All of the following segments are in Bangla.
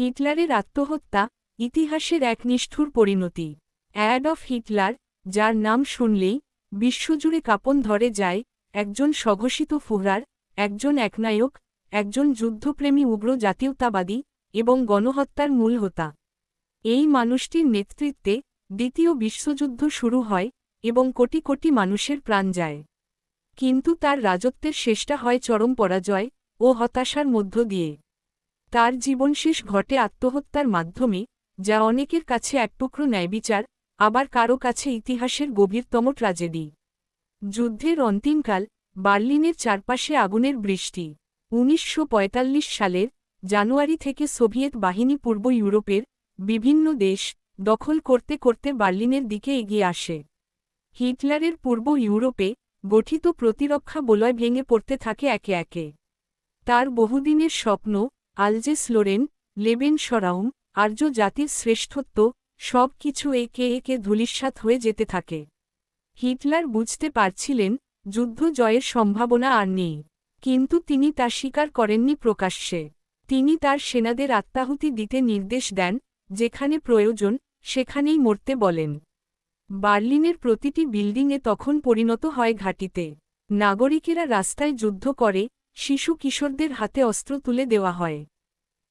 হিটলারের আত্মহত্যা ইতিহাসের এক নিষ্ঠুর পরিণতি। অ্যাডফ হিটলার, যার নাম শুনলেই বিশ্বজুড়ে কাপন ধরে যায়, একজন স্বঘোষিত ফুহরার, একজন একনায়ক, একজন যুদ্ধপ্রেমী উগ্র জাতীয়তাবাদী এবং গণহত্যার মূল হোতা। এই মানুষটির নেতৃত্বে দ্বিতীয় বিশ্বযুদ্ধ শুরু হয় এবং কোটি কোটি মানুষের প্রাণ যায়। কিন্তু তার রাজত্বের শেষটা হয় চরম পরাজয় ও হতাশার মধ্য দিয়ে। তার জীবনশেষ ঘটে আত্মহত্যার মাধ্যমে, যা অনেকের কাছে এক টুকরো ন্যায়বিচার, আবার কারও কাছে ইতিহাসের গভীরতম ট্রাজেডি। যুদ্ধের অন্তিমকাল, বার্লিনের চারপাশে আগুনের বৃষ্টি। উনিশশো পঁয়তাল্লিশ সালের জানুয়ারি থেকে সোভিয়েত বাহিনী পূর্ব ইউরোপের বিভিন্ন দেশ দখল করতে করতে বার্লিনের দিকে এগিয়ে আসে। হিটলারের পূর্ব ইউরোপে গঠিত প্রতিরক্ষা বলয় ভেঙে পড়তে থাকে একে একে। তার বহুদিনের স্বপ্ন আলজেস লোরেন, লেবেন সরাউম, আর্য জাতির শ্রেষ্ঠত্ব, সব কিছু একে একে ধূলিস্বাত হয়ে যেতে থাকে। হিটলার বুঝতে পারছিলেন, যুদ্ধ জয়ের সম্ভাবনা আর নেই, কিন্তু তিনি তা স্বীকার করেননি প্রকাশ্যে। তিনি তার সেনাদের আত্মাহুতি দিতে নির্দেশ দেন, যেখানে প্রয়োজন, সেখানেই মরতে বলেন। বার্লিনের প্রতিটি বিল্ডিংয়ে তখন পরিণত হয় ঘাটিতে। নাগরিকেরা রাস্তায় যুদ্ধ করে, শিশু কিশোরদের হাতে অস্ত্র তুলে দেওয়া হয়।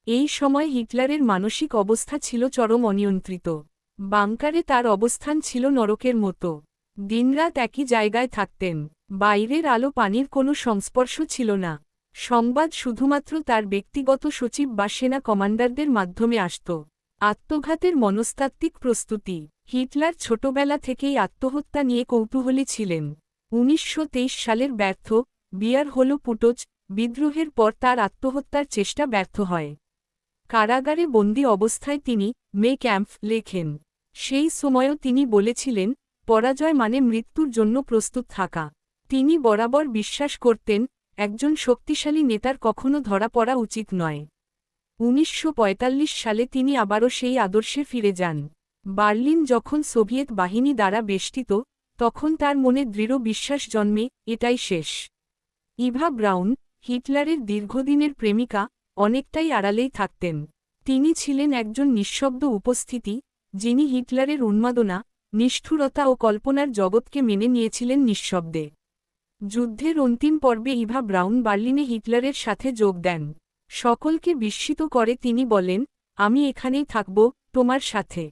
এই সময় হিটলারের মানসিক অবস্থা ছিল চরম অনিয়ন্ত্রিত। বাংকারে তার অবস্থান ছিল নরকের মতো। দিনরাত একই জায়গায় থাকতেন। বাইরের আলো পানির কোনো সংস্পর্শ ছিল না। সংবাদ শুধুমাত্র তার ব্যক্তিগত সচিব বা সেনা কমান্ডারদের মাধ্যমে আসত। আত্মঘাতের মনস্তাত্ত্বিক প্রস্তুতি। হিটলার ছোটবেলা থেকেই আত্মহত্যা নিয়ে কৌতূহলী ছিলেন। উনিশশো তেইশ সালের ব্যর্থ বিয়ার হল পুটোচ, বিদ্রোহের পর তার আত্মহত্যার চেষ্টা ব্যর্থ হয়। কারাগারে বন্দি অবস্থায় তিনি মে ক্যাম্প লেখেন। সেই সময়ও তিনি বলেছিলেন, পরাজয় মানে মৃত্যুর জন্য প্রস্তুত থাকা। তিনি বরাবর বিশ্বাস করতেন, একজন শক্তিশালী নেতার কখনো ধরা পড়া উচিত নয়। উনিশশো সালে তিনি আবারও সেই আদর্শে ফিরে যান। বার্লিন যখন সোভিয়েত বাহিনী দ্বারা বেষ্টিত, তখন তার মনে দৃঢ় বিশ্বাস জন্মে, এটাই শেষ। ইভা ব্রাউন, হিটলারের দীর্ঘদিনের প্রেমিকা অনেকটাই আড়ালেই থাকতেন। তিনি ছিলেন একজন নিঃশব্দ উপস্থিতি, যিনি হিটলারের উন্মাদনা, নিষ্ঠুরতা ও কল্পনার জগৎকে মেনে নিয়েছিলেন নিঃশব্দে। যুদ্ধের অন্তিম পর্বে ইভা ব্রাউন বার্লিনে হিটলারের সাথে যোগ দেন। সকলকে বিস্মিত করে তিনি বলেন, আমি এখানেই থাকব, তোমার সাথে।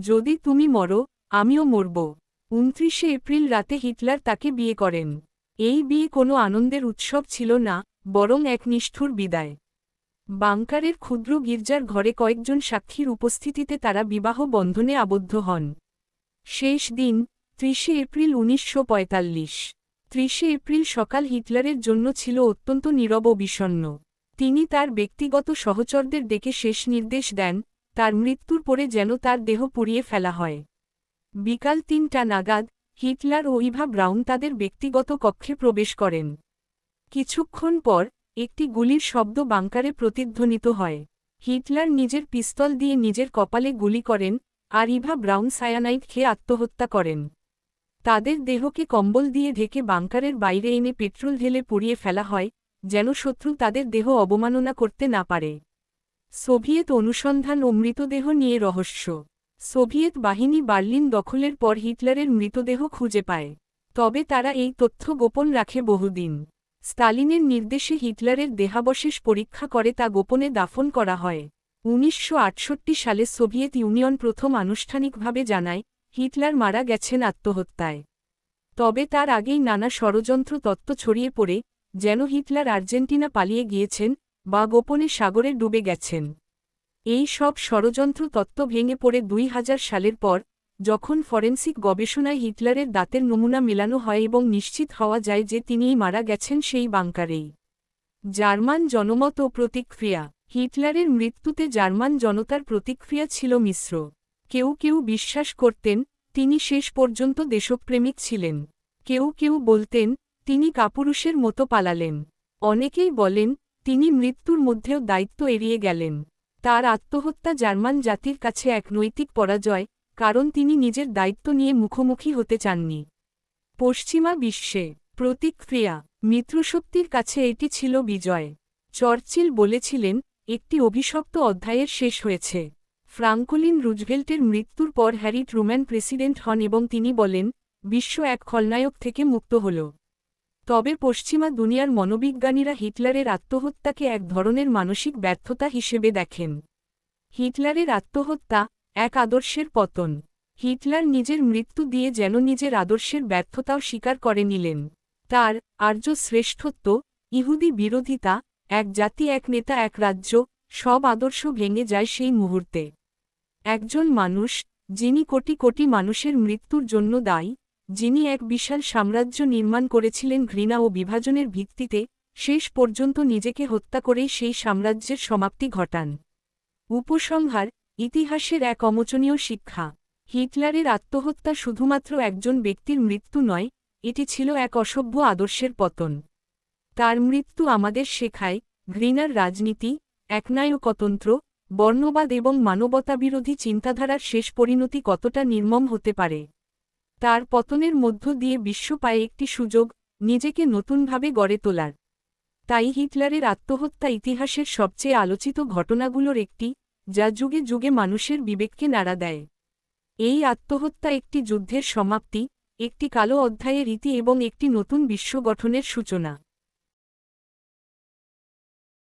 যদি তুমি মরো, আমিও মরব। উনত্রিশে এপ্রিল রাতে হিটলার তাকে বিয়ে করেন। এই বিয়ে কোনো আনন্দের উৎসব ছিল না, বরং এক নিষ্ঠুর বিদায়। বাংকারের ক্ষুদ্র গির্জার ঘরে কয়েকজন সাক্ষীর উপস্থিতিতে তারা বিবাহ বন্ধনে আবদ্ধ হন। শেষ দিন, ত্রিশে এপ্রিল উনিশশো পঁয়তাল্লিশ। ত্রিশে এপ্রিল সকাল হিটলারের জন্য ছিল অত্যন্ত নীরব বিষণ্ন তিনি তার ব্যক্তিগত সহচরদের ডেকে শেষ নির্দেশ দেন, তার মৃত্যুর পরে যেন তার দেহ পুড়িয়ে ফেলা হয়। বিকাল তিনটা নাগাদ, হিটলার ও ইভা ব্রাউন তাদের ব্যক্তিগত কক্ষে প্রবেশ করেন। কিছুক্ষণ পর একটি গুলির শব্দ বাংকারে প্রতিধ্বনিত হয়। হিটলার নিজের পিস্তল দিয়ে নিজের কপালে গুলি করেন আর ইভা ব্রাউন সায়ানাইট খেয়ে আত্মহত্যা করেন। তাদের দেহকে কম্বল দিয়ে ঢেকে বাংকারের বাইরে এনে পেট্রোল ঢেলে পুড়িয়ে ফেলা হয়, যেন শত্রু তাদের দেহ অবমাননা করতে না পারে। সোভিয়েত অনুসন্ধান ও মৃতদেহ নিয়ে রহস্য। সোভিয়েত বাহিনী বার্লিন দখলের পর হিটলারের মৃতদেহ খুঁজে পায়। তবে তারা এই তথ্য গোপন রাখে বহুদিন। স্টালিনের নির্দেশে হিটলারের দেহাবশেষ পরীক্ষা করে তা গোপনে দাফন করা হয়। উনিশশো আটষট্টি সালে সোভিয়েত ইউনিয়ন প্রথম আনুষ্ঠানিকভাবে জানায়, হিটলার মারা গেছেন আত্মহত্যায়। তবে তার আগেই নানা ষড়যন্ত্র তত্ত্ব ছড়িয়ে পড়ে, যেন হিটলার আর্জেন্টিনা পালিয়ে গিয়েছেন বা গোপনে সাগরে ডুবে গেছেন। এই সব ষড়যন্ত্র তত্ত্ব ভেঙে পড়ে দুই হাজার সালের পর যখন ফরেন্সিক গবেষণায় হিটলারের দাঁতের নমুনা মেলানো হয় এবং নিশ্চিত হওয়া যায় যে তিনিই মারা গেছেন সেই বাংকারেই। জার্মান জনমত ও প্রতিক্রিয়া। হিটলারের মৃত্যুতে জার্মান জনতার প্রতিক্রিয়া ছিল মিশ্র। কেউ কেউ বিশ্বাস করতেন, তিনি শেষ পর্যন্ত দেশপ্রেমিক ছিলেন। কেউ কেউ বলতেন, তিনি কাপুরুষের মতো পালালেন। অনেকেই বলেন, তিনি মৃত্যুর মধ্যেও দায়িত্ব এড়িয়ে গেলেন। তার আত্মহত্যা জার্মান জাতির কাছে এক নৈতিক পরাজয় কারণ তিনি নিজের দায়িত্ব নিয়ে মুখোমুখি হতে চাননি। পশ্চিমা বিশ্বে প্রতিক্রিয়া, মিত্রশক্তির কাছে এটি ছিল বিজয়। চর্চিল বলেছিলেন, একটি অভিশপ্ত অধ্যায়ের শেষ হয়েছে। ফ্রাঙ্কলিন রুজভেল্টের মৃত্যুর পর হ্যারি ট্রুম্যান প্রেসিডেন্ট হন এবং তিনি বলেন, বিশ্ব এক খলনায়ক থেকে মুক্ত হল। তবে পশ্চিমা দুনিয়ার মনোবিজ্ঞানীরা হিটলারের আত্মহত্যাকে এক ধরনের মানসিক ব্যর্থতা হিসেবে দেখেন। হিটলারের আত্মহত্যা এক আদর্শের পতন। হিটলার নিজের মৃত্যু দিয়ে যেন নিজের আদর্শের ব্যর্থতাও স্বীকার করে নিলেন। তার আর্য শ্রেষ্ঠত্ব, ইহুদি বিরোধিতা, এক জাতি, এক নেতা, এক রাজ্য, সব আদর্শ ভেঙে যায় সেই মুহূর্তে। একজন মানুষ, যিনি কোটি কোটি মানুষের মৃত্যুর জন্য দায়ী, যিনি এক বিশাল সাম্রাজ্য নির্মাণ করেছিলেন ঘৃণা ও বিভাজনের ভিত্তিতে, শেষ পর্যন্ত নিজেকে হত্যা করেই সেই সাম্রাজ্যের সমাপ্তি ঘটান। উপসংহার ইতিহাসের এক অমোচনীয় শিক্ষা। হিটলারের আত্মহত্যা শুধুমাত্র একজন ব্যক্তির মৃত্যু নয়, এটি ছিল এক অসভ্য আদর্শের পতন। তার মৃত্যু আমাদের শেখায়, ঘৃণার রাজনীতি, একনায়কতন্ত্র, বর্ণবাদ এবং মানবতাবিরোধী চিন্তাধারার শেষ পরিণতি কতটা নির্মম হতে পারে। তার পতনের মধ্য দিয়ে বিশ্ব পায় একটি সুযোগ, নিজেকে নতুনভাবে গড়ে তোলার। তাই হিটলারের আত্মহত্যা ইতিহাসের সবচেয়ে আলোচিত ঘটনাগুলোর একটি যা যুগে যুগে মানুষের বিবেককে নাড়া দেয়। এই আত্মহত্যা একটি যুদ্ধের সমাপ্তি, একটি কালো অধ্যায়ের রীতি এবং একটি নতুন বিশ্ব গঠনের সূচনা।